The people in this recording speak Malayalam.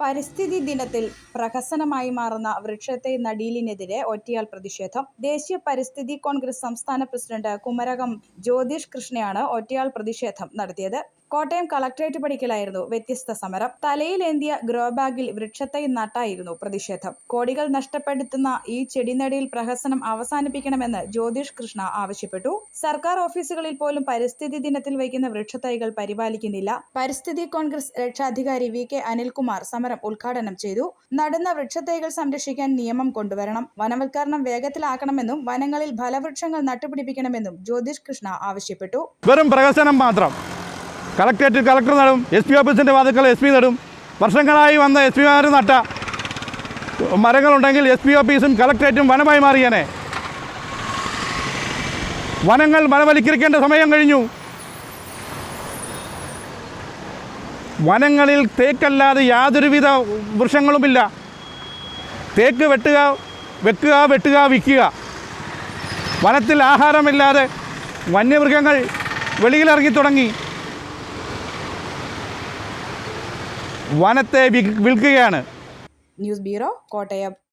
പരിസ്ഥിതി ദിനത്തിൽ പ്രഹസനമായി മാറുന്ന വൃക്ഷത്തെ നടീലിനെതിരെ ഒറ്റയാൽ പ്രതിഷേധം. ദേശീയ പരിസ്ഥിതി കോൺഗ്രസ് സംസ്ഥാന പ്രസിഡന്റ് കുമരകം ജ്യോതിഷ് കൃഷ്ണയാണ് ഒറ്റയാൾ പ്രതിഷേധം നടത്തിയത്. കോട്ടയം കളക്ടറേറ്റ് പടിക്കലായിരുന്നു വ്യത്യസ്ത സമരം. തലയിലേന്തിയ ഗ്രോ ബാഗിൽ വൃക്ഷത്തൈ നട്ടായിരുന്നു പ്രതിഷേധം. കോടികൾ നഷ്ടപ്പെടുത്തുന്ന ഈ ചെടിനടിയിൽ പ്രഹസനം അവസാനിപ്പിക്കണമെന്ന് ജ്യോതിഷ് കൃഷ്ണ ആവശ്യപ്പെട്ടു. സർക്കാർ ഓഫീസുകളിൽ പോലും പരിസ്ഥിതി ദിനത്തിൽ വയ്ക്കുന്ന വൃക്ഷത്തൈകൾ പരിപാലിക്കുന്നില്ല. പരിസ്ഥിതി കോൺഗ്രസ് രക്ഷാധികാരി വി കെ അനിൽകുമാർ സമരം ഉദ്ഘാടനം ചെയ്തു. നടുന്ന വൃക്ഷത്തൈകൾ സംരക്ഷിക്കാൻ നിയമം കൊണ്ടുവരണം. വനവൽക്കരണം വേഗത്തിലാക്കണമെന്നും വനങ്ങളിൽ ഫലവൃക്ഷങ്ങൾ നട്ടുപിടിപ്പിക്കണമെന്നും ജ്യോതിഷ് കൃഷ്ണ ആവശ്യപ്പെട്ടു. വെറും പ്രഹസനം മാത്രം. കളക്ടറേറ്റിൽ കളക്ടർ നടും എസ് പി ഓഫീസിന്റെ വാതുക്കൾ എസ് പി നടും. വർഷങ്ങളായി വന്ന എസ് പിമാർ നട്ട മരങ്ങളുണ്ടെങ്കിൽ എസ് പി ഓഫീസും കളക്ടറേറ്റും വനമായി മാറിയനെ. വനങ്ങൾ വനവൽക്കരിക്കേണ്ട സമയം കഴിഞ്ഞു. വനങ്ങളിൽ തേക്കല്ലാതെ യാതൊരുവിധ വൃക്ഷങ്ങളുമില്ല. തേക്ക് വെട്ടുക വെക്കുക വെട്ടുക വിൽക്കുക. വനത്തിൽ ആഹാരമില്ലാതെ വന്യമൃഗങ്ങൾ വെളിയിലിറങ്ങി തുടങ്ങി. വനത്തെ വിൽക്കുകയാണ്. News bureau Kottayam.